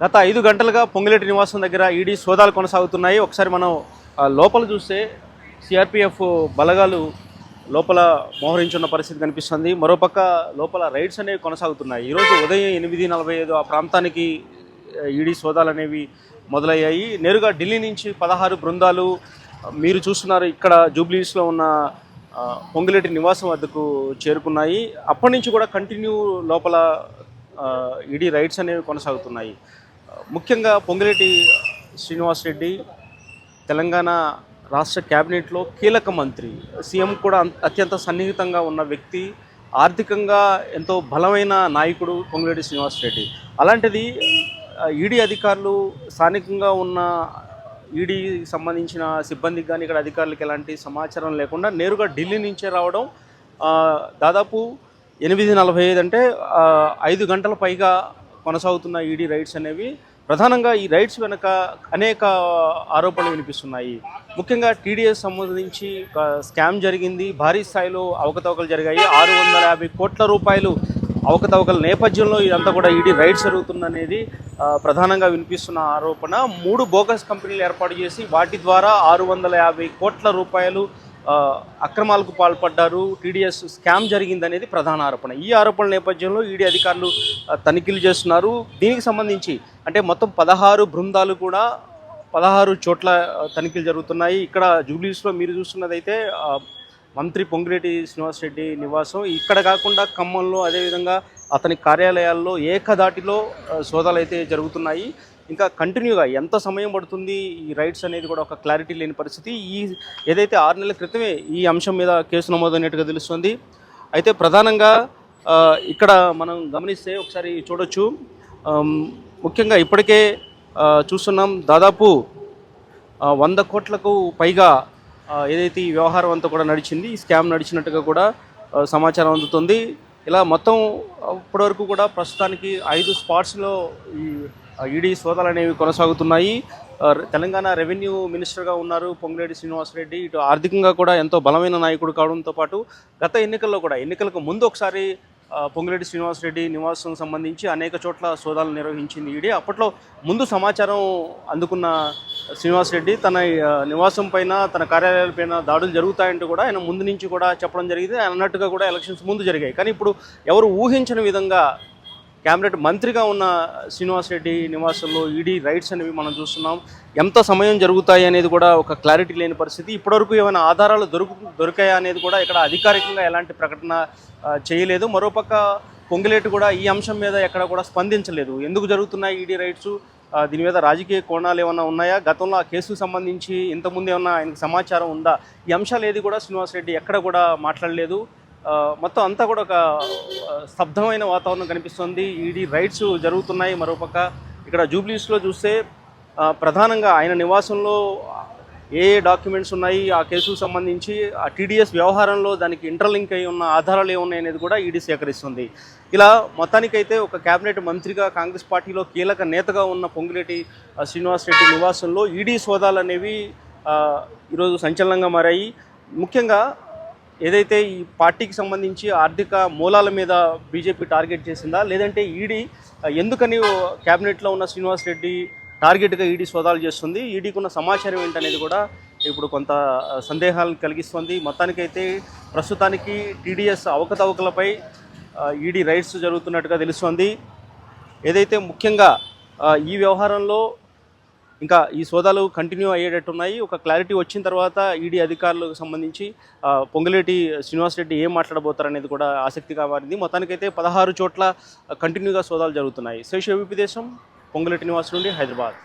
గత ఐదు గంటలుగా పొంగిలేటి నివాసం దగ్గర ఈడీ సోదాలు కొనసాగుతున్నాయి. ఒకసారి మనం లోపల చూస్తే సిఆర్పిఎఫ్ బలగాలు లోపల మోహరించున్న పరిస్థితి కనిపిస్తుంది. మరోపక్క లోపల రైడ్స్ అనేవి కొనసాగుతున్నాయి. ఈరోజు ఉదయం ఎనిమిది నలభై ఐదు ఆ ప్రాంతానికి ఈడీ సోదాలు అనేవి మొదలయ్యాయి. నేరుగా ఢిల్లీ నుంచి పదహారు బృందాలు మీరు చూస్తున్నారు ఇక్కడ జూబ్లీస్లో ఉన్న పొంగిలేటి నివాసం వద్దకు చేరుకున్నాయి. అప్పటి నుంచి కూడా కంటిన్యూ లోపల ఈడీ రైడ్స్ అనేవి కొనసాగుతున్నాయి. ముఖ్యంగా పొంగిరెడ్డి శ్రీనివాస్ రెడ్డి తెలంగాణ రాష్ట్ర క్యాబినెట్లో కీలక మంత్రి. సీఎం కూడా అత్యంత సన్నిహితంగా ఉన్న వ్యక్తి ఆర్థికంగా ఎంతో బలమైన నాయకుడు పొంగిరెడ్డి శ్రీనివాస్ రెడ్డి. అలాంటిది ఈడీ అధికారులు స్థానికంగా ఉన్న ఈడీ సంబంధించిన సిబ్బందికి కానీ ఇక్కడ అధికారులకు ఎలాంటి సమాచారం లేకుండా నేరుగా ఢిల్లీ నుంచే రావడం దాదాపు ఎనిమిది నలభై ఐదు అంటే ఐదు గంటల పైగా కొనసాగుతున్న ఈడీ రైడ్స్ అనేవి ప్రధానంగా ఈ రైడ్స్ వెనుక అనేక ఆరోపణలు వినిపిస్తున్నాయి. ముఖ్యంగా టీడీఎస్ సంబంధించి ఒక స్కామ్ జరిగింది. భారీ స్థాయిలో అవకతవకలు జరిగాయి. ఆరు వందల యాభై కోట్ల రూపాయలు అవకతవకల నేపథ్యంలో ఇదంతా కూడా ఈడీ రైడ్స్ జరుగుతుందనేది ప్రధానంగా వినిపిస్తున్న ఆరోపణ. మూడు బోగస్ కంపెనీలు ఏర్పాటు చేసి వాటి ద్వారా ఆరు వందల యాభై కోట్ల రూపాయలు అక్రమాలకు పాల్పడ్డారు టీడీఎస్ స్కామ్ జరిగిందనేది ప్రధాన ఆరోపణ. ఈ ఆరోపణల నేపథ్యంలో ఈడీ అధికారులు తనిఖీలు చేస్తున్నారు. దీనికి సంబంధించి అంటే మొత్తం పదహారు బృందాలు కూడా పదహారు చోట్ల తనిఖీలు జరుగుతున్నాయి. ఇక్కడ జూబ్లీస్లో మీరు చూస్తున్నదైతే మంత్రి పొంగిరెడ్డి శ్రీనివాస్ రెడ్డి నివాసం. ఇక్కడ కాకుండా ఖమ్మంలో అదేవిధంగా అతని కార్యాలయాల్లో ఏకధాటిలో సోదాలు అయితే జరుగుతున్నాయి. ఇంకా కంటిన్యూగా ఎంత సమయం పడుతుంది ఈ రైడ్స్ అనేది కూడా ఒక క్లారిటీ లేని పరిస్థితి. ఈ ఏదైతే ఆరు నెలల క్రితమే ఈ అంశం మీద కేసు నమోదైనట్టుగా తెలుస్తుంది. అయితే ప్రధానంగా ఇక్కడ మనం గమనిస్తే ఒకసారి చూడొచ్చు. ముఖ్యంగా ఇప్పటికే చూస్తున్నాం దాదాపు వంద కోట్లకు పైగా ఏదైతే ఈ వ్యవహారం అంతా కూడా నడిచింది ఈ స్కామ్ నడిచినట్టుగా కూడా సమాచారం అందుతుంది. ఇలా మొత్తం ఇప్పటివరకు కూడా ప్రస్తుతానికి ఐదు స్పాట్స్లో ఈ ఈడీ సోదాలు అనేవి కొనసాగుతున్నాయి. తెలంగాణ రెవెన్యూ మినిస్టర్గా ఉన్నారు పొంగిరెడ్డి శ్రీనివాసరెడ్డి. ఇటు ఆర్థికంగా కూడా ఎంతో బలమైన నాయకుడు కావడంతో పాటు గత ఎన్నికల్లో కూడా ఎన్నికలకు ముందు ఒకసారి పొంగిరెడ్డి శ్రీనివాసరెడ్డి నివాసం సంబంధించి అనేక చోట్ల సోదాలు నిర్వహించింది ఈడీ. అప్పట్లో ముందు సమాచారం అందుకున్న శ్రీనివాసరెడ్డి తన నివాసం పైన తన కార్యాలయాల పైన దాడులు జరుగుతాయంటూ కూడా ఆయన ముందు నుంచి కూడా చెప్పడం జరిగింది. అన్నట్టుగా కూడా ఎలక్షన్స్ ముందు జరిగాయి. కానీ ఇప్పుడు ఎవరు ఊహించని విధంగా క్యాబినెట్ మంత్రిగా ఉన్న శ్రీనివాసరెడ్డి నివాసంలో ఈడీ రైట్స్ అనేవి మనం చూస్తున్నాం. ఎంత సమయం జరుగుతాయి అనేది కూడా ఒక క్లారిటీ లేని పరిస్థితి. ఇప్పటివరకు ఏమైనా ఆధారాలు దొరుకు దొరికాయా అనేది కూడా ఇక్కడ అధికారికంగా ఎలాంటి ప్రకటన చేయలేదు. మరోపక్క పొంగిలేటి కూడా ఈ అంశం మీద ఎక్కడ కూడా స్పందించలేదు. ఎందుకు జరుగుతున్నాయి ఈడీ రైట్స్? దీని మీద రాజకీయ కోణాలు ఏమైనా ఉన్నాయా? గతంలో ఆ కేసుకు సంబంధించి ఇంతకుముందు ఏమన్నా ఆయనకు సమాచారం ఉందా? ఈ అంశాలు ఏది కూడా శ్రీనివాసరెడ్డి ఎక్కడ కూడా మాట్లాడలేదు. మొత్తం అంతా కూడా ఒక స్తబ్దమైన వాతావరణం కనిపిస్తుంది. ఈడీ రైడ్స్ జరుగుతున్నాయి మరోపక్క. ఇక్కడ జూబ్లీస్లో చూస్తే ప్రధానంగా ఆయన నివాసంలో ఏ ఏ డాక్యుమెంట్స్ ఉన్నాయి ఆ కేసుకు సంబంధించి ఆ టీడీఎస్ వ్యవహారంలో దానికి ఇంటర్లింక్ అయి ఉన్న ఆధారాలు ఏమున్నాయి అనేది కూడా ఈడీ సేకరిస్తుంది. ఇలా మొత్తానికైతే ఒక కేబినెట్ మంత్రిగా కాంగ్రెస్ పార్టీలో కీలక నేతగా ఉన్న పొంగిరెడ్డి శ్రీనివాసరెడ్డి శ్రీనివాస్ రెడ్డి నివాసంలో ఈడీ సోదాలు అనేవి ఈరోజు సంచలనంగా మారాయి. ముఖ్యంగా ఏదైతే ఈ పార్టీకి సంబంధించి ఆర్థిక మూలాల మీద బీజేపీ టార్గెట్ చేసిందా? లేదంటే ఈడీ ఎందుకని క్యాబినెట్లో ఉన్న శ్రీనివాస్ రెడ్డి టార్గెట్గా ఈడీ సోదాలు చేస్తుంది? ఈడీకి ఉన్న సమాచారం ఏంటనేది కూడా ఇప్పుడు కొంత సందేహాలు కలిగిస్తుంది. మొత్తానికైతే ప్రస్తుతానికి టీడీఎస్ అవకతవకలపై ఈడీ రైడ్స్ జరుగుతున్నట్టుగా తెలుస్తోంది. ఏదైతే ముఖ్యంగా ఈ వ్యవహారంలో ఇంకా ఈ సోదాలు కంటిన్యూ అయ్యేటట్టున్నాయి. ఒక క్లారిటీ వచ్చిన తర్వాత ఈడీ అధికారులకు సంబంధించి పొంగలేటి పొంగులేటి శ్రీనివాస్ రెడ్డి ఏం మాట్లాడబోతారనేది కూడా ఆసక్తిగా మారింది. మొత్తానికైతే పదహారు చోట్ల కంటిన్యూగా సోదాలు జరుగుతున్నాయి. శేష దేశం పొంగులేటి నివాస్ నుండి హైదరాబాద్.